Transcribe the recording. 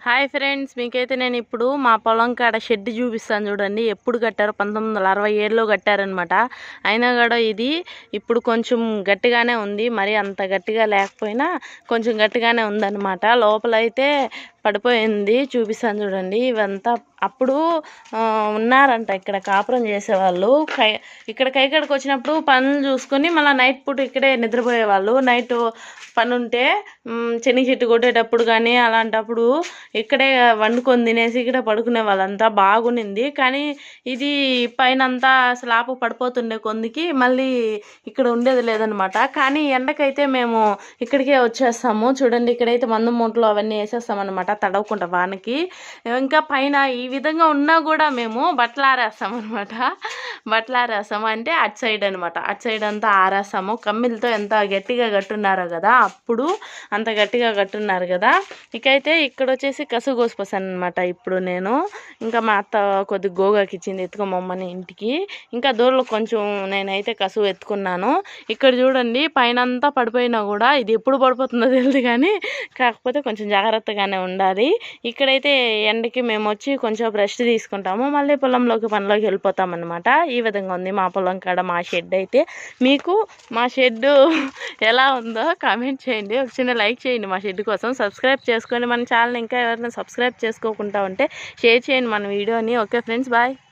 Hi friends మీకైతే నేను ఇప్పుడు మా పొలం కాడ షెడ్ చూపిస్తాను చూడండి. ఎప్పుడు కట్టారో పంతొమ్మిది వందల అరవై ఏడులో కట్టారనమాట అయినా కూడా ఇది ఇప్పుడు కొంచెం గట్టిగానే ఉంది. మరి అంత గట్టిగా లేకపోయినా కొంచెం గట్టిగానే ఉందన్నమాట. లోపలైతే పడిపోయింది. చూపిస్తాను చూడండి. ఇవంతా అప్పుడు ఉన్నారంట ఇక్కడ కాపురం చేసేవాళ్ళు. కై ఇక్కడ కైకడికి వచ్చినప్పుడు పనులు చూసుకొని మళ్ళీ నైట్ పూట ఇక్కడే నిద్రపోయేవాళ్ళు. నైట్ పని ఉంటే మ్, చెట్టు కొట్టేటప్పుడు కానీ అలాంటప్పుడు ఇక్కడే వండుకొని తినేసి ఇక్కడ పడుకునే వాళ్ళంతా బాగునింది కానీ ఇది పైన అంతా స్లాబ్ పడిపోతుండే కొందికి మళ్ళీ ఇక్కడ ఉండేది లేదనమాట. కానీ ఎండకైతే మేము ఇక్కడికే వచ్చేస్తాము. చూడండి ఇక్కడైతే మందు మూటలు అవన్నీ వేసేస్తాం అనమాట తడవకుండా వానకి. ఇంకా పైన ఈ విధంగా ఉన్నా కూడా మేము బట్టలు ఆరేస్తాం అనమాట బట్టలు ఆరేస్తాము అంటే అటు సైడ్ అనమాట అటు సైడ్ అంతా ఆరేస్తాము. కమ్మిలతో ఎంత గట్టిగా కట్టున్నారో కదా అప్పుడు అంత గట్టిగా కట్టున్నారు కదా. ఇకైతే ఇక్కడ వచ్చేసి కసు కోసిపోసాను అనమాట ఇప్పుడు నేను ఇంకా మా అత్త కొద్ది గోగాకి ఇచ్చింది ఎత్తుకోమమ్మని ఇంటికి. ఇంకా దూరంలో కొంచెం నేనైతే కసువు ఎత్తుకున్నాను. ఇక్కడ చూడండి పైన అంతా పడిపోయినా కూడా ఇది ఎప్పుడు పడిపోతుందో తెలియదు కానీ కాకపోతే కొంచెం జాగ్రత్తగానే ఉండాలి. ఇక్కడైతే ఎండకి మేము వచ్చి కొంచెం రెస్ట్ తీసుకుంటాము. మళ్ళీ పొలంలోకి పనిలోకి వెళ్ళిపోతాం అనమాట ఈ విధంగా ఉంది మా పొలం కాడ మా షెడ్ అయితే. మీకు మా షెడ్ ఎలా ఉందో కామెంట్ చేయండి. ఒక చిన్న లైక్ చేయండి మా షెడ్ కోసం. సబ్స్క్రైబ్ చేసుకొని మన ఛానల్ ఇంకా ఎవరైనా సబ్స్క్రైబ్ చేసుకోకుండా ఉంటే షేర్ చేయండి మన వీడియోని. Okay friends bye